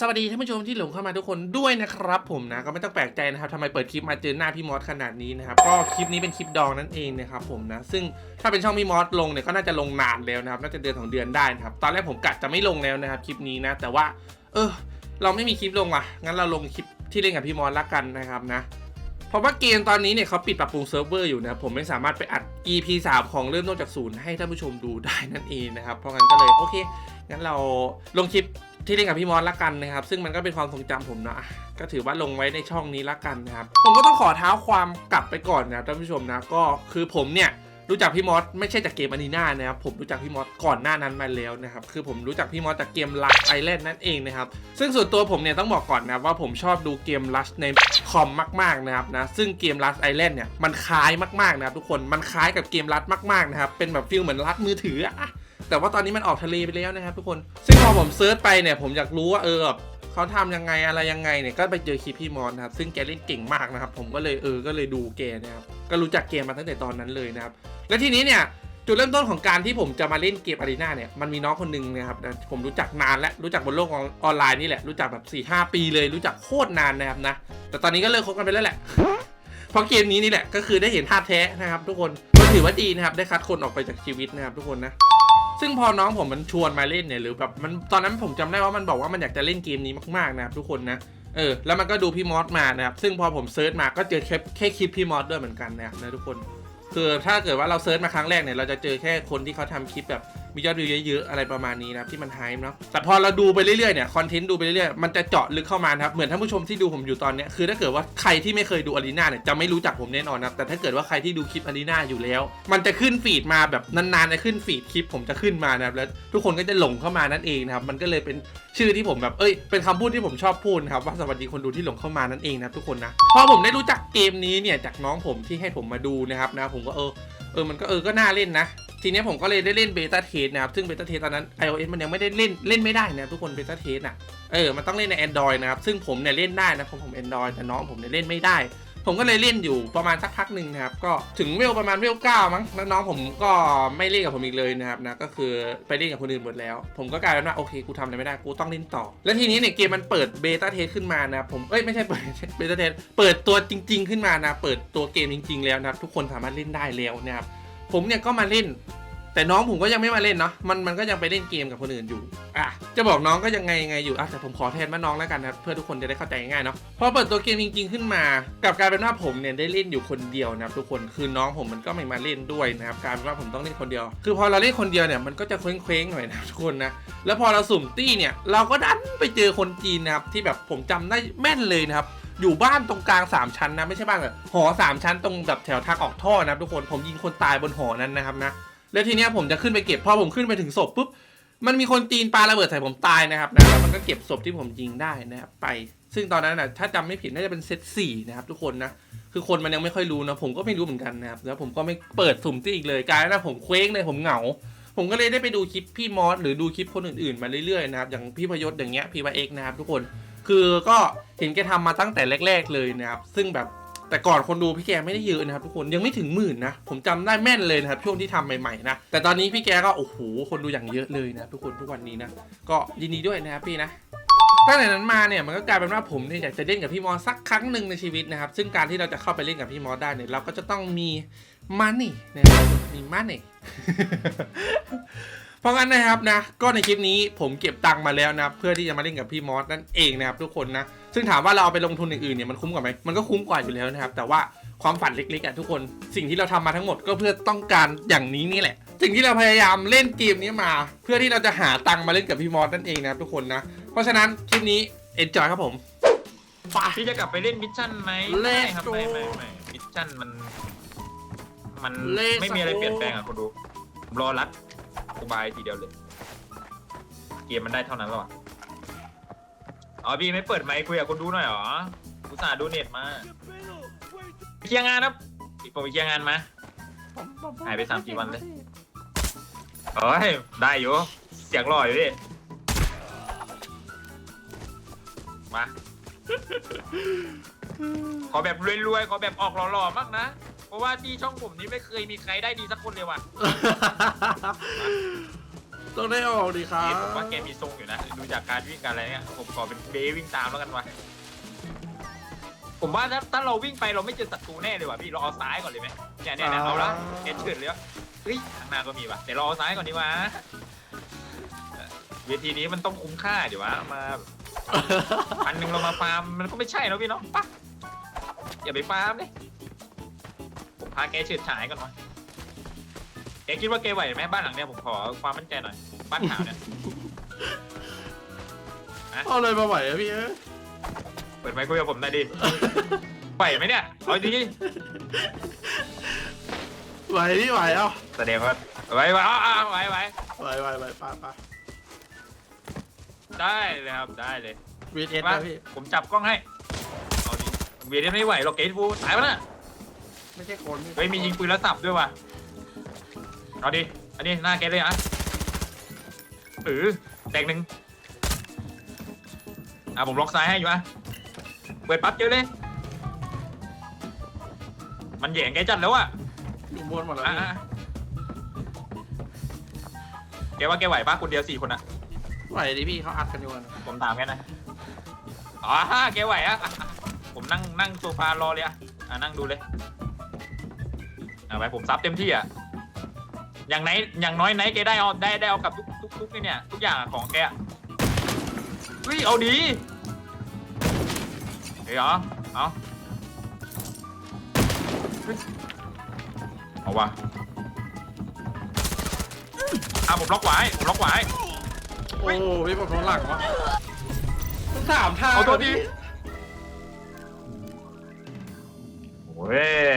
สวัสดีท่านผู้ชมที่หลงเข้ามาทุกคนด้วยนะครับผมนะก็ไม่ต้องแปลกใจนะครับทำไมเปิดคลิปมาเจอหน้าพี่มอสขนาดนี้นะครับก็คลิปนี้เป็นคลิปดองนั่นเองนะครับผมนะซึ่งถ้าเป็นช่องพี่มอสลงเนี่ยก็น่าจะลงนานแล้วนะครับน่าจะเดือนของเดือนได้นะครับตอนแรกผมกะจะไม่ลงแล้วนะครับคลิปนี้นะแต่ว่า เออ เราไม่มีคลิปลงว่ะงั้นเราลงคลิปที่เล่นกับพี่มอสละกันนะครับนะเพราะว่าเกมตอนนี้เนี่ยเขาปิดปรับปรุงเซิร์ฟเวอร์อยู่นะผมไม่สามารถไปอัด EP 3 ของเริ่มต้นจากศูนย์ให้ท่านผู้ชมดูได้นั่นเองนะครับเพราะงั้นก็เลยโอเค งั้นเราลงคลิปที่เล่นกับพี่มอสละกันนะครับ ซึ่งมันก็เป็นความทรงจำผมนะอะก็ถือว่าลงไว้ในช่องนี้ละกันนะครับ ผมก็ต้องขอเท้าความกลับไปก่อนนะท่านผู้ชมนะก็คือผมเนี่ยรู้จักพี่มอสไม่ใช่จากเกมอารีนานะครับผมรู้จักพี่มอสก่อนหน้านั้นมาแล้วนะครับคือผมรู้จักพี่มอสจากเกมลัชไอแลนด์นั่นเองนะครับซึ่งส่วนตัวผมเนี่ยต้องบอกก่อนนะว่าผมชอบดูเกมลัชในคอมมากๆนะครับนะซึ่งเกมลัชไอแลนด์เนี่ยมันคล้ายมากๆนะครับทุกคนมันคล้ายกับเกมลัชมากๆนะครับเป็นแบบฟิลเหมือนลัชมือถืออะ แต่ว่าตอนนี้มันออกทะเลไปแล้วนะครับทุกคน ซึ่งพอผมเซิร์ชไปเนี่ยผมอยากรู้ว่าเออเขาทำยังไงอะไรยังไงเนี่ยก็ไปเจอคลิปพี่มอสนะครับซึ่งแกเล่นเก่งมากนะครับ ผมก็เลยเออก็เลยดูแกนะครับก็รู้จักเกมมาตั้งแต่ตอนนั้นเลยนะครับ และทีนี้เนี่ยจุดเริ่มต้นของการที่ผมจะมาเล่นเกมอารีนาเนี่ยมันมีน้องคนหนึ่งนะครับผมรู้จักนานและรู้จักบนโลกออนไลน์นี่แหละรู้จักแบบ4ี่หปีเลยรู้จักโคตรนานนะครับนะแต่ตอนนี้ก็เลิกคบกันไปแล้วแหละเพราะเกมนี้นี่แหละก็คือได้เห็นท่าแท้นะครับ ทุกคนก็ถือว่าดีนะครับได้คัดคนออกไปจากชีวิตนะครับทุกคนนะ ซึ่งพอน้องผมมันชวนมาเล่นเนี่ยหรือแบบมันตอนนั้นผมจำได้ว่ามันบอกว่ามันอยากจะเล่นเกมนี้มากๆนะครับทุกคนนะเออแล้วมันก็ดูพี่มอสมานะครับซึ่งพอผมเซิร์ชมาก็เจอแค่แค่คลิปพี่มอสด้วยเหมือนกันนะครับนะทุกคน คือถ้าเกิดว่าเราเซิร์ชมาครั้งแรกเนี่ยเราจะเจอแค่คนที่เขาทำคลิปแบบ มียอดวิวเยอะๆอะไรประมาณนี้นะครับที่มันไฮป์เนาะแต่พอเราดูไปเรื่อยๆเนี่ยคอนเทนต์ดูไปเรื่อยๆมันจะเจาะลึกเข้ามาครับเหมือนท่านผู้ชมที่ดูผมอยู่ตอนเนี้ยคือถ้าเกิดว่าใครที่ไม่เคยดูอารีนาเนี่ยจะไม่รู้จักผมแน่นอนนะครับแต่ถ้าเกิดว่าใครที่ดูคลิปอารีนาอยู่แล้ว มันจะขึ้นฟีดมาแบบนานๆจะขึ้นฟีดคลิปผมจะขึ้นมานะครับแล้วทุกคนก็จะหลงเข้ามานั่นเองนะครับมันก็เลยเป็นชื่อที่ผมแบบเอ้ยเป็นคำพูดที่ผมชอบพูดนะครับว่าสวัสดีคนดูที่หลงเข้ามานั่นเองนะทุกคนนะพอผมได้รู้จักเกมนี้เนี่ยจากน้องผมที่ให้ผมมาดูนะครับนะผมก็เออเออมันก็เออก็น่าเล่นนะ ทีเนี้ยผมก็เลยได้เล่นเบต้าเทสนะครับ ซึ่งเบต้าเทสตอนนั้น iOS มันยังไม่ได้เล่นเล่นไม่ได้นะทุกคนเบต้าเทสอะเออมันต้องเล่นใน Android นะครับ ซึ่งผมเนี่ยเล่นได้นะผมผม Android แต่น้องผมเนี่ยเล่นไม่ได้ ผมก็เลยเล่นอยู่ประมาณสักพักหนึ่งนะครับก็ถึงเวลประมาณเวลเก้ามั้งแล้วน้องผมก็ไม่เล่นกับผมอีกเลยนะครับนะก็คือไปเล่นกับคนอื่นหมดแล้ว ผมก็กลายเป็นว่าโอเคกูทำอะไรไม่ได้กูต้องเล่นต่อ แล้วทีนี้เนี่ยเกมมันเปิดเบต้าเทสขึ้นมานะครับผมเอ้ยไม่ใช่เปิดเบต้าเทสเปิดตัวจริง ๆ ขึ้นมานะเปิดตัวเกมจริง ๆ แล้วนะครับทุกคนสามารถเล่นได้แล้วนะครับ ผมเนี่ยก็มาเล่น แต่น้องผมก็ยังไม่มาเล่นเนาะมันมันก็ยังไปเล่นเกมกับคนอื่นอยู่อะจะบอกน้องก็ยังไงยังไงอยู่อะแต่ผมขอแทนว่าน้องแล้วกันนะเพื่อทุกคนจะได้เข้าใจง่ายเนาะพอเปิดตัวเกมจริง ๆขึ้นมากับกายเป็นว่าผมเนี่ยได้เล่นอยู่คนเดียวนะครับทุกคนคือน้องผมมันก็ไม่มาเล่นด้วยนะครับกายเป็นว่าผมต้องเล่นคนเดียว คือพอเราเล่นคนเดียวเนี่ยมันก็จะเคว้งๆหน่อยนะทุกคนนะแล้วพอเราสุ่มตี้เนี่ยเราก็ดันไปเจอคนจีนนะครับที่แบบผมจำได้แม่นเลยนะครับ อยู่บ้านตรงกลาง3ชั้นนะไม่ใช่บ้านแบบหอ3ชั้นตรงแบบแถวทางออกท่อนะทุกคนผมยิงคนตายบนหอนั้นนะครับนะแล้วทีเนี้ยผมจะขึ้นไปเก็บพอผมขึ้นไปถึงศพปุ๊บมันมีคนจีนปาระเบิดใส่ผมตายนะครับนะแล้วมันก็เก็บศพที่ผมยิงได้นะครับไป ซึ่งตอนนั้นนะถ้าจำไม่ผิดน่าจะเป็นเซตสี่นะครับทุกคนนะคือคนมันยังไม่ค่อยรู้นะผมก็ไม่รู้เหมือนกันนะครับแล้วผมก็ไม่เปิดสุ่มที่อีกเลยกลายเป็นว่าผมเคว้งเลยผมเหงา ผมก็เลยได้ไปดูคลิปพี่มอสหรือดูคลิปคนอื่นๆมาเรื่อยๆนะครับอย่างพี่พยศอย่างเงี้ยพี่วาเอกนะครับทุกคนคือก็ ห็นแกทำมาตั้งแต่แรก ๆเลยนะครับ ซึ่งแบบแต่ก่อนคนดูพี่แกไม่ได้เยอะนะครับทุกคนยังไม่ถึงหมื่นนะ ผมจำได้แม่นเลยนะครับ ช่วงที่ทำใหม่ๆนะ แต่ตอนนี้พี่แกก็โอ้โหคนดูอย่างเยอะเลยนะทุกคนทุกวันนี้นะ ก็ยินดีด้วยนะครับพี่นะตั้งแต่นั้นมาเนี่ยมันก็กลายเป็นว่าผมเนี่ยอยากจะเล่นกับพี่มอสสักครั้งหนึ่งในชีวิตนะครับ ซึ่งการที่เราจะเข้าไปเล่นกับพี่มอสได้เนี่ยเราก็จะต้องมีมันนี่นะครับมีมันนี่ เพราะงั้นนะครับนะก็ในคลิปนี้ผมเก็บตังค์มาแล้วนะครับเพื่อที่จะมาเล่นกับพี่มอสนั่นเองนะครับทุกคนนะซึ่งถามว่าเราเอาไปลงทุนอย่างอื่นเนี่ยมันคุ้มกว่าไหมมันก็คุ้มกว่าอยู่แล้วนะครับแต่ว่าความฝันเล็กๆอะทุกคนสิ่งที่เราทำมาทั้งหมดก็เพื่อต้องการอย่างนี้นี่แหละ สิ่งที่เราพยายามเล่นเกมนี้มา เพื่อที่เราจะหาตังค์มาเล่นกับพี่มอสนั่นเองนะครับทุกคนนะเพราะฉะนั้นคลิปนี้เอ็นจอยครับผมไปพี่จะกลับไปเล่นมิชชั่นไหมเล่นไม่ครับโจ้ไม่ไม่ไม่มิชชั่นมัน มันเล่นไม่มีอะไรโจ้เปลี่ยนแปลงอะคุณดูผมรอรัด สบายทีเดียวเลย เกมมันได้เท่านั้นแล้วอะอ๋อพี่ไม่เปิดไมค์คุยกับคนดูหน่อยเหรออุตส่าห์ดูเน็ตมาเคลียร์งานครับพี่ปอไปเคลียร์งานมา หายไปสามสี่วันเลยเอ้ยได้อยู่ เสียงหล่ออยู่ดิ มา ขอแบบรวยๆ ขอแบบออกหล่อๆมากนะ เพราะว่าที่ช่องผมนี้ไม่เคยมีใครได้ดีสักคนเลยว่ะต้องได้ออกดีครัเกบมผมว่าเกมมีทรงอยู่นะ ดูจากการวิ่งการอะไรเนี่ย ผมขอเป็นเบวิ่งตามแล้วกันวะผมว่าถ้าถ้าเราวิ่งไปเราไม่เจอศัตรูแน่เลยว่ะพี่เราเอาซ้ายก่อนเลยไหมเนี่ยเนี่ยเนี่ยเอาละเอ็นเฉิดเลยว่ะเฮ้ยข้างหน้าก็มีว่ะแต่เราเอาซ้ายก่อนดีกว่าเออเวทีนี้มันต้องคุ้มค่าเดี๋ยววะมาพันหนึ่งเรามาฟาร์มมันก็ไม่ใช่แล้วพี่เนาะปะอย่าไปฟาร์มเลยผม พาแกเฉิดฉายก่อนวะแกคิดว่าแกไหวไหมบ้านหลังเนี้ยผมขอความมั่นใจหน่อยบ้านขาวเนี่ยเอาเลยมาไหวอะพี่เอ้ยเปิดไมค์คุยกับผมหน่อยดิไหวไหมเนี่ยเอาดีไหวพี่ไหวเอาแสดงว่าไหวไหวเอาเอาไหวไหวไหวไหวไหวป้าป้าได้เลยครับได้เลยวีเอสมานะพี่ผมจับกล้องให้เอาดิเวียนไม่ไหวหรอกเกตฟูตายปะน่ะ ไม่ใช่คนพี่เฮ้ยมียิงปืนแล้วสับด้วยว่ะเอาดิอันนี้หน้าเกตเลยอะเออแตกหนึ่งอะผมล็อกซ้ายให้อยู่อะเปิดปั๊บเจอเลย มันแหย่งแกจัดแล้วอะอยู่บนหมดแล้วอะพี่อะแกว่าแกไหวปะคนเดียวสี่คนอะไหวดิพี่เขาอัดกันอยู่กันผมถามแค่นะอ๋อแกไหวอะอะอะ ผมนั่งนั่งโซฟารอเลยอะอะนั่งดูเลย เอาไปผมซับเต็มที่อะอย่างไหนอย่างน้อยไหนแกได้เอาได้ได้เอากับทุกทุกทุกนี่เนี่ยทุกอย่างอะของแกอะเฮ้ยเอาดีเฮ้ยเหรอเอาเฮ้ยเอาวะอะผมล็อกไว้ผมล็อกไว้โอ้พี่ผมโดนหลังวะสามทางเอาตัวดีโอ้ย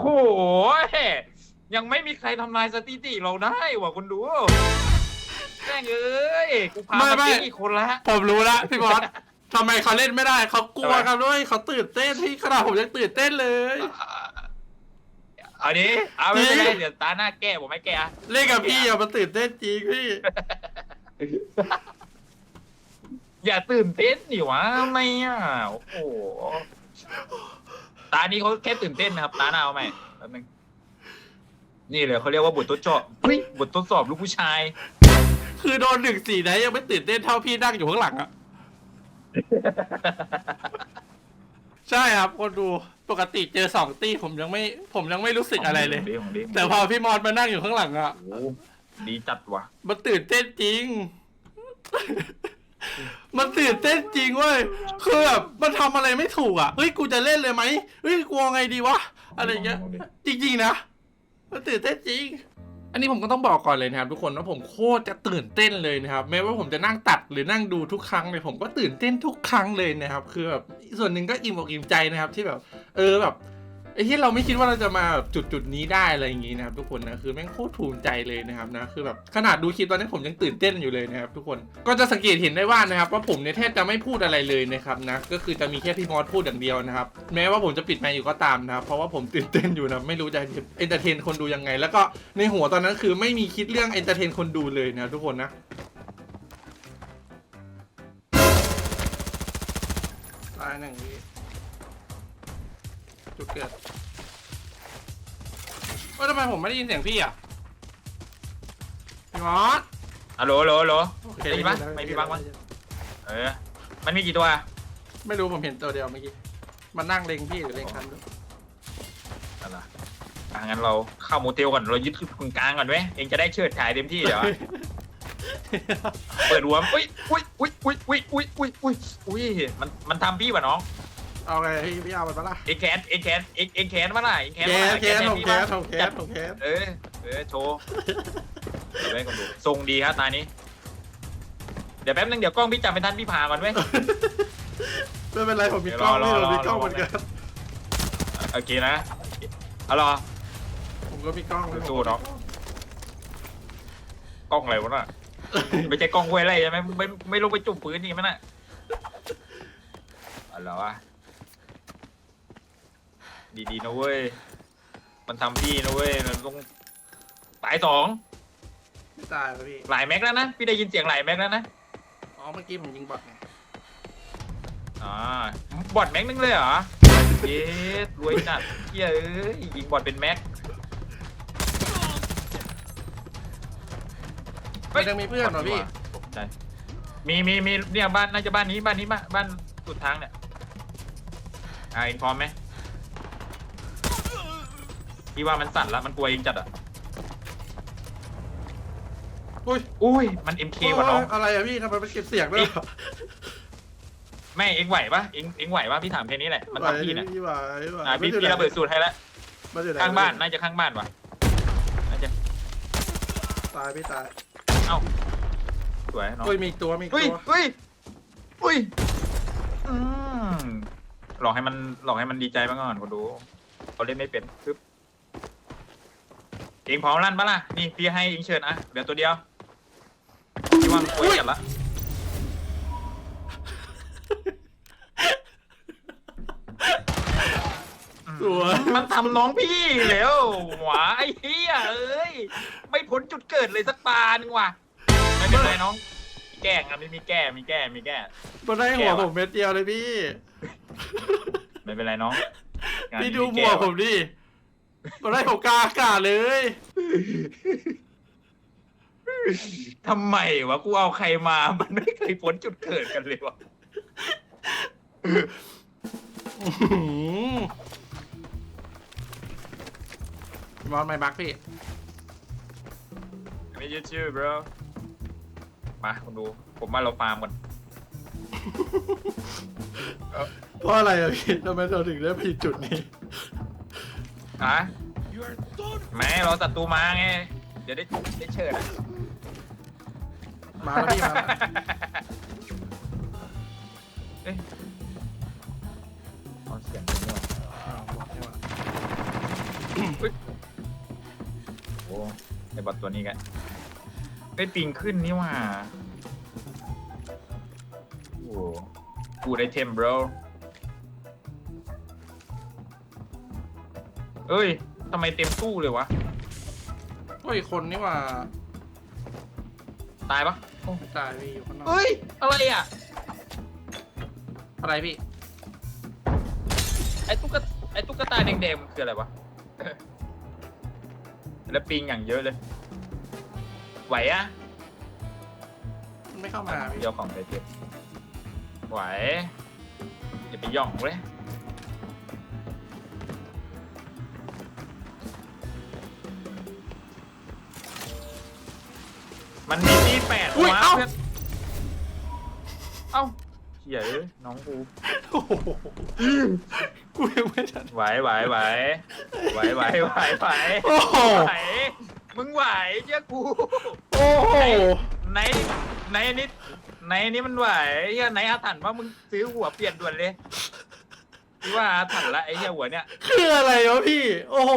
โอ้โหยังไม่มีใครทำลายสถิติเราได้ว่ะคุณดูแม่งเอ้ยกูพามาเจ๊งอีกคนละ ผมรู้ละพี่บอสทำไมเขาเล่นไม่ได้ เขากลัวกันด้วยเขาตื่นเต้นพี่ขนาดผมยังตื่นเต้นเลย เอาดิเอาไม่เป็นไรจริงเดี๋ยวตาหน้าแก้ผมไม่แก้อะเล่นกับพี่อะมันตื่นเต้นจริงพี่ อย่าตื่นเต้นดิวะทำไมอะโอ้โห ตานี้เขาแค่ตื่นเต้นนะครับ ตาหน้าเอาไหมแป๊บนึงนี่เลยเขาเรียกว่าบททดสอบเฮ้ยบททดสอบลูกผู้ชาย คือโดนหนึ่งสี่นะยังไม่ตื่นเต้นเท่าพี่นั่งอยู่ข้างหลังอะใช่ครับคนดูปกติเจอสองตีผมยังไม่ ผมยังไม่รู้สึกอะไรเลย ของดีของดีแต่พอพี่มอสมานั่งอยู่ข้างหลังอะโอ้โหดีจัดว่ะ มันตื่นเต้นจริง มันตื่นเต้นจริงเว้ยคือแบบมันทำอะไรไม่ถูกอะเฮ้ยกูจะเล่นเลยไหมเฮ้ยกลัวไงดีวะอะไรเงี้ย จริงๆนะมันตื่นเต้นจริง อันนี้ผมก็ต้องบอกก่อนเลยนะครับทุกคนว่าผมโคตรจะตื่นเต้นเลยนะครับแม้ว่าผมจะนั่งตัดหรือนั่งดูทุกครั้งเลยผมก็ตื่นเต้นทุกครั้งเลยนะครับ คือแบบส่วนหนึ่งก็อิ่มอกอิ่มใจนะครับที่แบบ เออแบบ ไอ้ที่เราไม่คิดว่าเราจะมาแบบจุดจุดนี้ได้อะไรอย่างงี้นะครับทุกคนนะคือแม่งโคตรภูมิใจเลยนะครับนะคือแบบขนาดดูคลิปตอนนี้ผมยังตื่นเต้นอยู่เลยนะครับทุกคนก็จะสังเกตเห็นได้ว่านะครับว่าผมเนี่ยแทบจะไม่พูดอะไรเลยนะครับนะก็คือจะมีแค่พี่มอสพูดอย่างเดียวนะครับแม้ว่าผมจะปิดไมค์อยู่ก็ตามนะครับเพราะว่าผมตื่นเต้นอยู่นะไม่รู้จะเอนเตอร์เทนคนดูยังไง แล้วก็ในหัวตอนนั้นคือไม่มีคิดเรื่องเอนเตอร์เทนคนดูเลยนะทุกคนนะตายหนึ่งวิ จุดเกิดว่าทำไมผมไม่ได้ยินเสียงพี่อะพี่มอสฮัลโหลฮัลโหลฮัลโหลโอเคได้ยินปะไม่มีบ้างวะเออ มันมีกี่ตัวอะไม่รู้ผมเห็นตัวเดียวเมื่อกี้ มันนั่งเล็งพี่หรือเล็งคันด้วยอะไรอะงั้นเราเข้าโมเทลก่อน เรายึดตรงกลางก่อนไหมเองจะได้เชิดฉายเต็มที่เดี๋ยวอะเปิดหัวอุ้ยอุ้ยอุ้ยอุ้ยอุ้ยอุ้ยอุ้ยอุ้ยอุ้ยมันมันทำพี่ป่ะน้อง เอาไงพี่พี่เอาไปปะล่ะเอ็กแคนเอ็กแคนเอ็กเอ็กแคนมาล่ะเอ็กแคนแคมาสล่ะแคสทผมพี่แคปะสผมแคสผมแคสเออเออโชว์เดี๋ยวไว้ก่อนดูทรงดีครับตานี้ เดี๋ยวแป๊บนึงเดี๋ยวกล้องพี่จับเป็นท่านพี่พาก่อนเว้ย ไม่เป็นไรผมมีกล้องเดี๋พี่ยวรอผมมีกล้องรอเหมือนกันโอเคนะเอาล่ะผมก็มีกล้องสู้เนอะกล้องอะไรวะน่ะไม่ใช่กล้องห้วยไรใช่ไหมไม่ไม่ลงไปจุ่มปืนนี่มันน่ะอะไรวะ ดีๆนะเว้ย มันทำพี่นะเว้ย มันต้องตายสองไม่ตายแล้วพี่ หลายแม็กแล้วนะ พี่ได้ยินเสียงหลายแม็กแล้วนะ อ๋อเมื่อกี้ผมยิงบอทไงอ่าบอดแม็กนึงเลยเหรอ เย็ดรวยจัดเหี้ยเอ้ยยิงบอดเป็นแม็กมันยังมีเพื่อนเหรอพี่ ตกใจมีมีมีเนี่ยบ้านน่าจะบ้านนี้บ้านนี้บ้านบ้านสุดทางเนี่ย อ่าอินพร้อมไหม พี่ว่ามันสั่นแล้วมันกลัวเองจัดอะอุ้ยอุ้ยมัน MK ว่ะน้อง อะไรอะพี่ทำไมมันเก็บเสียงด้วยเหรอแม่เองไหวปะเองเองไหวปะพี่ถามแค่นี้แหละมันต้องพี่เนี่ยไหวไหวอ่าพี่พี่ระเบิดสูตรให้แล้วมันอยู่ไหนข้างบ้านน่าจะข้างบ้านว่ะน่าจะตายพี่ตายเอ้าสวยน้องอุ้ยมีอีกตัวมีอีกเฮ้ยตัวเฮ้ยเฮ้ยอืมหลอกให้มันหลอกให้มันดีใจบ้างก่อนคนดูเขาเล่นไม่เป็นปึ๊บ เองพร้อมลั่นปะล่ะ นี่พี่ให้อิงเชิญอะเดี๋ยวตัวเดียวพี่ว่ามันคุยกันละสวยมันทำน้องพี่แล้วหวาไอ้เหี้ยเอ้ย ไม่พ้นจุดเกิดเลยสักปาหนึงว่ะไม่เป็นไรน้องแก้งานนี้มีแก้มีแก้มีแก้ มันได้หัวผมเม็ดเดียวเลยพี่ ไม่เป็นไรน้องงานพี่นี้ดูมีหัแก้วว่ะผมดิ มันได้ของกลางอากาศเลย ทำไมวะกูเอาใครมา มันไม่เคยพ้นจุดเกิดกันเลยวะอื้อหือมอนไม่บักพี่ ไม่ยืดชื่อ bro มาคุณดู ผมมาเราฟาร์มกันเพราะอะไรอะพี่ทำไมเราถึงได้ไปจุดนี้ ฮะแม่เราศัตรูมาไง เดี๋ยวได้ได้เชิญอะมาแล้วพี่มาแล้วเอ๊ะเอาเสียงนี้ว่ะอ้าวบอกนี่ว่ะโอ้ไอบอทตัวนี้กันไอ้ยปิงขึ้นนี่ว่ะโอ้กูได้เทม bro เอ้ยทำไมเต็มตู้เลยวะโอ้ยคนนี่ว่าตายปะโอ้ตายพี่อยู่ข้างนอกเฮ้ย อะไรอะ อะไรพี่ ไอ้ตุ๊กตาไอ้ตุ๊กตาแดงๆมันคืออะไรวะ แล้วปิงอย่างเยอะเลย ไหวอะมันไม่เข้ามาพี่เดียวของไปเก็บไหวอย่าไปย่องเลย มันมีที่แปดอุ้ยวะเอ้าเพื่อนเอ้าเหี้ยเอ้ยน้องกูโอ้โหกูยังไม่ทัน ไหวไหวไหวไหวไหวไหวไหวโอ้โห ไหวมึงไหวเจ้ากู โอ้โห ไหนไหนอันนี้ไหนอันนี้มันไหวเฮียไหนอาถรรพ์ว่ามึงซื้อหัวเปลี่ยนด่วนเลยพี่ว่าอาถรรพ์ละไอ้เฮียหัวเนี่ยคืออะไรวะพี่ โอ้โห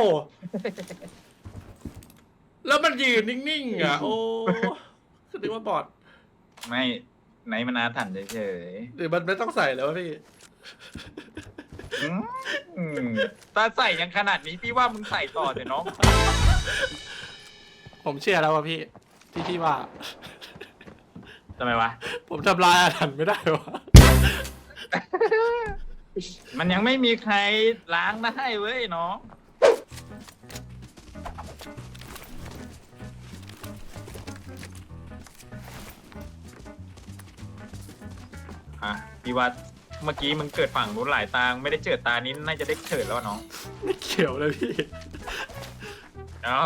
แล้วมันยืนนิ่งๆอะ โอ้คือนึกว่าบอดไม่ไหนมันอาถรรพ์เฉยหรือมันไม่ต้องใส่แล้ววะพี่ ๆอืมอืมตาใส่ยังขนาดนี้พี่ว่ามึงใส่ต่อเถอะน้องผมเชื่อแล้ววะพี่ ที่พี่ว่า ทำไมวะ ผมทำลายอาถรรพ์ไม่ได้วะมันยังไม่มีใครล้างได้เว้ยน้อง อะพี่ว่าเมื่อกี้มึงเกิดฝั่งนู้นหลายตางไม่ได้เจอตานี้น่าจะได้เฉิดแล้วอะน้องไม่เกี่ยวเลยพี่ เอ้า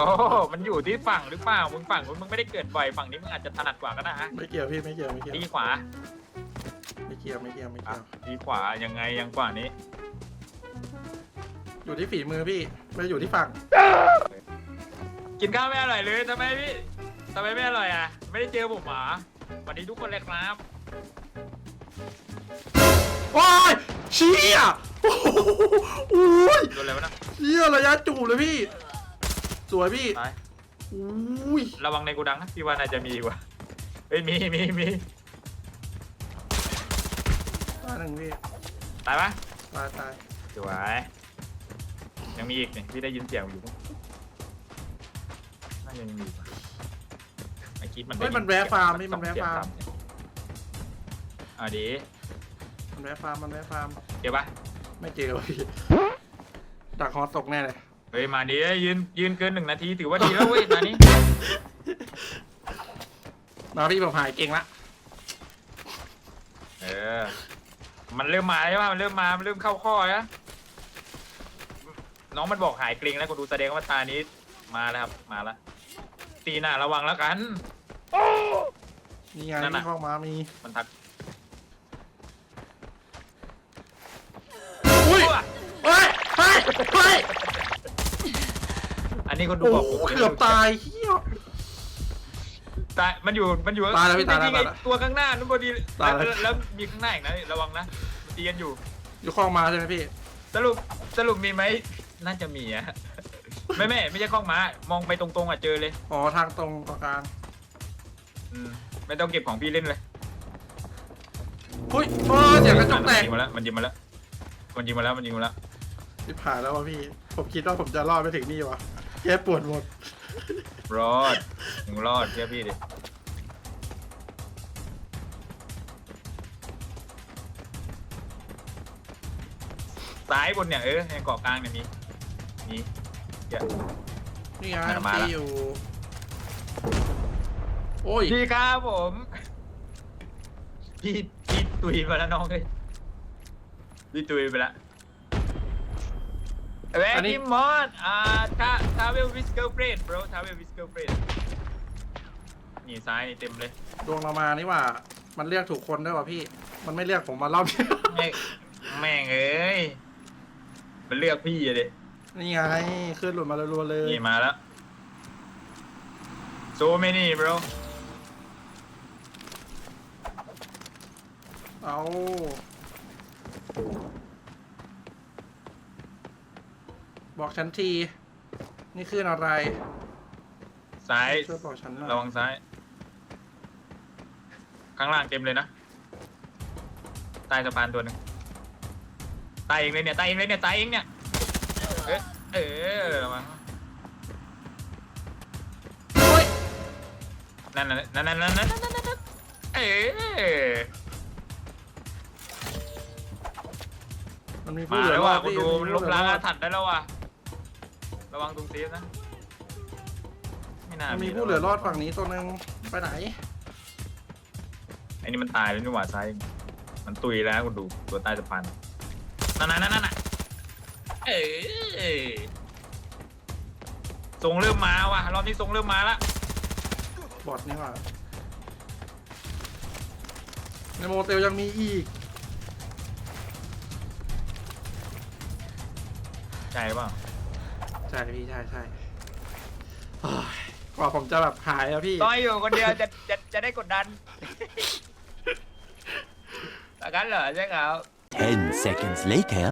มันอยู่ที่ฝั่งหรือเปล่ามึงฝั่งนู้นมึงไม่ได้เกิดบ่อยฝั่งนี้มึงอาจจะถนัดกว่าก็ได้อะไม่เกี่ยวพี่ไม่เกี่ยวไม่เกี่ยวทีขวาไม่เกี่ยวไม่เกี่ยวไม่อะเกี่ยวทีขวายังไงยังกว่านี้ อยู่ที่ฝีมือพี่ไม่ได้อยู่ที่ฝั่งกินข้าวไม่อร่อยเลยทำไมพี่ทำไมไม่อร่อยอะ ไม่ได้เจอผมหรอสวัสดีทุกคนเลยครับ ว้ายเชี่ยโอ้โหอุ้ยโดนอะไรวะนะเชี่ยระยะจูบเลยพี่ สวยพี่ตายอุ้ยระวังในกูดังนะพี่ว่าน่าจะมีว่ะเฮ้ยมีมีมีตายหนึ่งพี่ตายปะตายตายสวยยังมีอีกเนี่ยพี่ได้ยินเสียงอยู่น่าจะยังมีว่ะไอคิดมันได้เฮ้ยยิมันแวะฟาร์มนี่สมัอนงแวะเสียงฟาร์มซ้ำเนี่ยอะดี มันแวะฟาร์มมันแวะฟาร์มเดี๋ยวปะไม่เจอวะพี่ดักฮอตตกแน่เลย เฮ้ยมาดียืนยืนเกินหนึ่งนาทีถือว่าดีแล้วเว้ยตอนนี้มาพี่ผมหายเก่งละเออ มันเริ่มมาใช่ป่ะมันเริ่มมามันเริ่มเข้าข้อแล้วน้องมันบอกหายเกรงแล้วก็ดูแสดงว่าตานี้มาแล้วครับมาแล้วตีหน้าระวังแล้วกัน นี่ไงนั่นน่ะ ที่เข้ามามีมันทัก เฮ้ยเฮ้ยเฮ้ยอันนี้คนดูโอ้บอกโหผมเกือบตายเฮีย ตายมันอยู่มันอยู่ตายแล้วพี่ตายแล้วจริงๆไอ้ตายแล้วตัวข้างหน้านู่นพอดีตายแล้ว แล้วแล้วมีข้างหน้าอีกนะระวังนะมันตีกันอยู่ อยู่ข้องมาใช่ไหมพี่ สรุปสรุปมีไหมน่าจะมีอะไม่ไม่ไม่ใช่ข้องม้ามองไปตรงๆอะเจอเลยอ๋อทางตรงตรงกลางอืมไม่ต้องเก็บของพี่เล่นเลยอุ้ยโอ้เสียงกระจกแตก มันยิงมาแล้วมันยิงมาแล้วมันยิงมาแล้วมันยิงมาแล้ว ที่ผ่านแล้ววะพี่ ผมคิดว่าผมจะรอดไปถึงนี่วะแค่ปวดหมด รอดมึงรอดเชื่อพี่ดิซ้ายบนเนี่ยเออในเกาะกลางเนี่ยมีมีเดี๋ยวนี่ไงมาแล้ว พี่อยู่ โอ้ยพี่ครับผม พี่พี่ตุยไปแล้วน้องเลยพี่ตุยไปแล้ว แวอันนี้กิมอสอ่าทาทาเวลวิสเกิลเฟรด bro ทาเวลวิสเกิลเฟรดนี่ซ้ายนี่เต็มเลยดวงเรามานี่หว่า มันเรียกถูกคนด้วยวะพี่ มันไม่เรียกผมมารอบนี้ แม่งแม่งเอ้ยมันเลือกพี่อะดินี่ไงขึ้นหลุดมารัวๆเลย นี่มาแล้ว so many bro เอา บอกฉันที นี่คืออะไรซ้ายช่วยบอกฉันหน่อยระวังซ้าย ข้างล่างเต็มเลยนะใต้สะพานตัวหนึ่งตายเองเลยเนี่ยตายเองเลยเนี่ยตายเองเนี่ยเออเออมาวังโอ๊ยนั่นนั่นนั่นนั่นนั่นนั่นเออมันมีผู้มาเหลือแล้วว่ะดคุณดูล้มล้างรอาดถรรพ์ได้แล้วว่ะ ระวังตรงเซฟนะ ไม่น่ามันมีมีผู้เหลือรอดฝั่งนี้ตัวหนึงไปไหน ไอ้นี่มันตายแล้วนี่หว่าซ้ายมันตุยแล้วคุณดูตัวใต้สะพานนั่นนั่นนั่นน่ะเออทรงเริ่มมาว่ะรอบนี้ทรงเริ่มมาละบอดนี่หว่าในโมเตลยังมีอีกใช่เปล่า ใช่พี่ใช่ใช่เฮ้ยกว่าผมจะแบบหายอะพี่ ต้องให้อยู่คนเดียวจะจะจะได้กดดันแต่กันเหรอใช่ครับ Ten seconds later.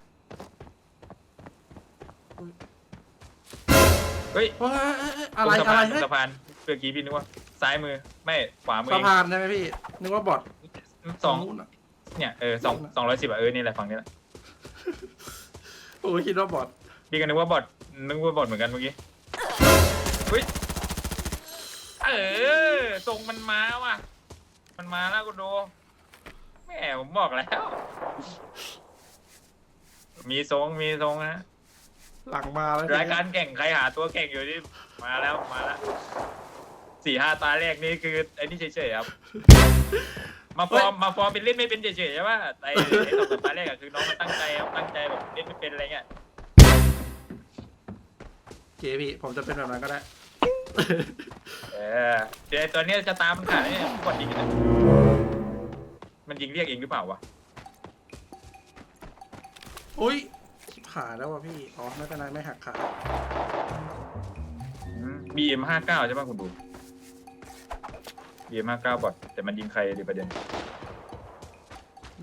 เฮ้ยเฮ้ยเอ้ยเอ้ยอะไรตงสะอะไรพานเฮ้ยสะพานเมื่อกี้พี่นึกว่า ซ้ายมือไม่ขวามือสะเองพานใช่ไหมพี่ นึกว่าบอดสองนู้นอะเนี่ยเออสองสองร้อยสิบอะเออนี่แหละฝั่งนี้แหละโอ้ยคิดว่าบอดพี่ก็นึกว่าบอท นึกว่าบอทเหมือนกันเมื่อกี้เฮ้ยเออทรงมันมาว่ะ มันมาแล้วกูดูแม่ผมบอกแล้ว มีทรงมีทรงนะหลังมาแล้วรายการแข่งใครหาตัวแข่งอยู่นี่มาแล้วมาแล้วสี่ห้าตาแรกนี่คือไอ้นี่เฉยๆครับ มาฟอร์มมาฟอร์มเป็นเล่นไม่เป็นเฉยๆใช่ป่ะไอ้ไอ้สองสามตาแรกอะคือน้องมันตั้งใจครับตั้งใจแบบเล่นไม่เป็นอะไรเงี้ยโอ เคพี่ ผมจะเป็นแบบนั้นก็ได้ เออเดี๋ยวไอ้ตัวเนี้ยจะตามมันขาดเนี่ยกดยิงนะมันยิงเรียกเองหรือเปล่าวะอุ้ยชิบหายแล้วว่ะพี่ อ๋อไม่เป็นไรไม่หักขา บีเอ็มห้าเก้าใช่ป่ะคุณดูบีเอ็มห้าเก้าบอทแต่มันยิงใครดีประเด็น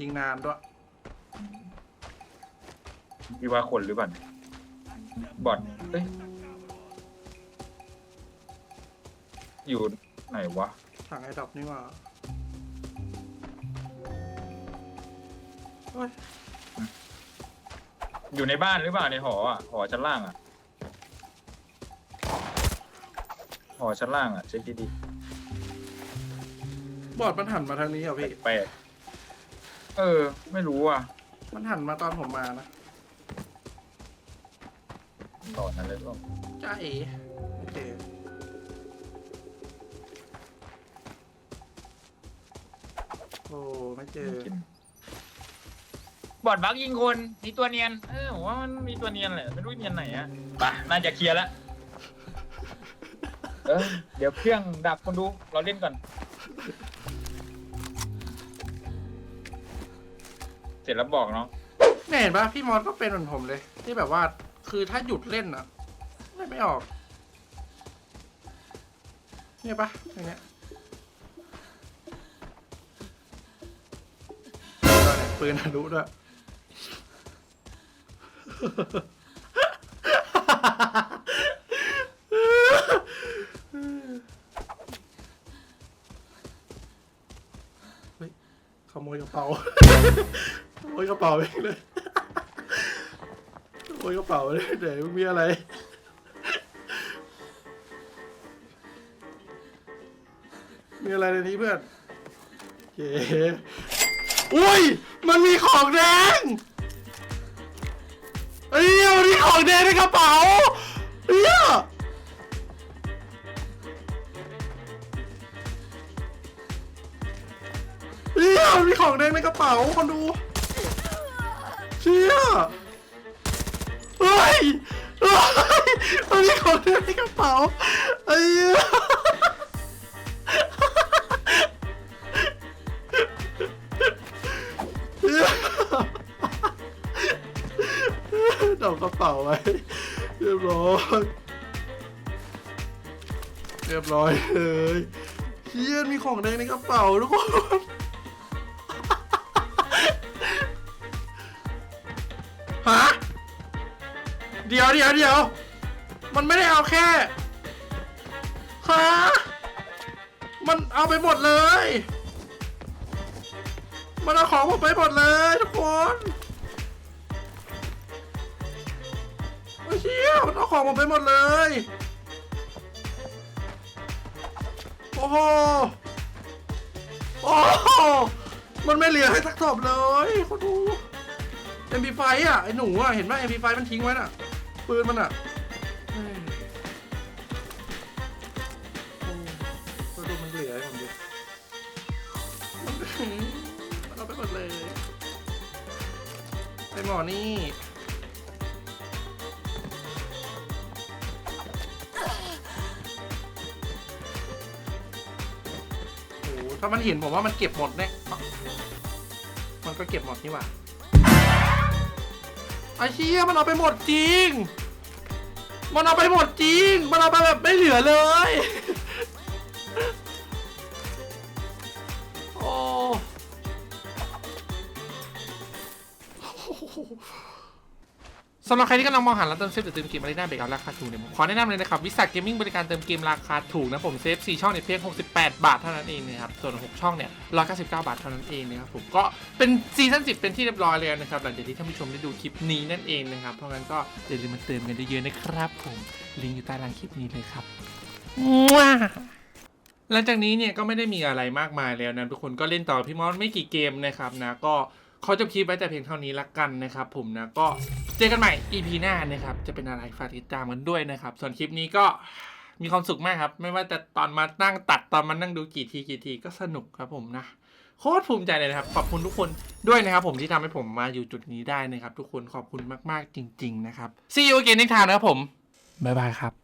ยิงนานด้วย พี่ว่าคนหรือเปล่าบอทเอ้ย อยู่ไหนวะถังไอ้ดอกนี่หว่าโอ้ยอยู่ในบ้านหรือเปล่าในหออะหอชั้นล่างอะหอชั้นล่างอะเช็คดีบอดมันหันมาทางนี้เหรอๆพี่แปลกๆเออ ไม่รู้อะมันหันมาตอนผมมานะตอนนั้นเลยหรือเปล่าจ้าเอ๋ ไม่เจอ บอดบักยิงคนมีตัวเนียน เออผมว่ามันมีตัวเนียนแหละไม่รู้เนียนไหนอะไปน่าจะเคลียร์แล้วเออเดี๋ยวเครื่องดับคนดูเราเล่นก่อน เสร็จแล้วบอกเนาะเนี่ยเห็นปะพี่มอสก็เป็นเหมือนผมเลย ที่แบบว่าคือถ้าหยุดเล่นอะเล่นไม่ออก เนี่ยปะอย่างเงี้ย ปืนทะลุด้วย เฮ้ยขโมยกระเป๋า ขโมยกระเป๋าเองเลย ขโมยกระเป๋าเลยเดี๋ยวมีอะไร มีอะไรในนี้เพื่อนเก๋ อุ้ย มันมีของแดงเอ้ยมันมีของแดงในกระเป๋าเนี่ยเนี่ยมันมีของแดงในกระเป๋าคนดูเชี่ยเฮ้ยเฮ้ยมันมีของแดงในกระเป๋าไอ้เหี้ยาไว้ เรียบร้อย เรียบร้อยเลยเชี่ยมีของแดงในกระเป๋าทุกคนฮะเดี๋ยวเดี๋ยวเดี๋ยวมันไม่ได้เอาแค่ฮะมันเอาไปหมดเลย มันเอาของผมไปหมดเลยทุกคน โอ้ยเชี่ยมันเอาของผมไปหมดเลย โอ้โห โอ้โห มันไม่เหลือให้สักศพเลยเขาดู MP5 อะ ไอ้หนูอะ เห็นไหม MP5 มันทิ้งไว้น่ะ ปืนมันอะเฮ้ยโอ้เขาดูมันเหลือให้ผมดิมันเอาไปหมดเลยไอหมอนี่ มันเห็นผมว่ามันเก็บหมดแน่มันก็เก็บหมดนี่หว่าไอ้เชี่ยมันเอาไปหมดจริง มันเอาไปหมดจริง มันเอาไปแบบไม่เหลือเลยำหรับใครที่กำลังมองหาร้านเติมเซฟหรือเติมเกมอะไรได้เบรกเอาราคาถูกเนี่ยผมขอแนะนำเลยนะครับวิสัทเกมมิ่งบริการเติมเกมราคาถูกนะผมเซฟ4ช่องเนี่ยเพียง 68 บาทเท่านั้นเองนะครับส่วน 6 ช่องเนี่ย199 บาทเท่านั้นเองนะครับผมก็เป็นซีซั่น10 เป็นที่เรียบร้อยแล้วนะครับหลังจากที่ท่านผู้ชมได้ดูคลิปนี้นั่นเองนะครับเพราะงั้นก็อย่าลืมมาเติมกันเยอะๆนะครับผมลิงก์อยู่ใต้ล่างคลิปนี้เลยครับมั่วหลังจากนี้เนี่ยก็ไม่ได้มีอะไรมากมายแล้วนะทุกคนก็เล่นต่อพี่มอสไม่กี่เกมนะครับนะก็ ขอจบคลิปไว้แต่เพียงเท่านี้ละกันนะครับ ผมนะก็เจอกันใหม่ EP หน้านะครับจะเป็นอะไรฝากติดตามกันด้วยนะครับ ส่วนคลิปนี้ก็มีความสุขมากครับ ไม่ว่าจะตอนมานั่งตัดตอนมานั่งดูกี่ทีกี่ทีก็สนุกครับผมนะโคตรภูมิใจเลยนะครับ ขอบคุณทุกคนด้วยนะครับผมที่ทำให้ผมมาอยู่จุดนี้ได้นะครับ ทุกคนขอบคุณมากๆจริง ๆ นะครับ See you again next time นะครับผมบ๊ายบายครับ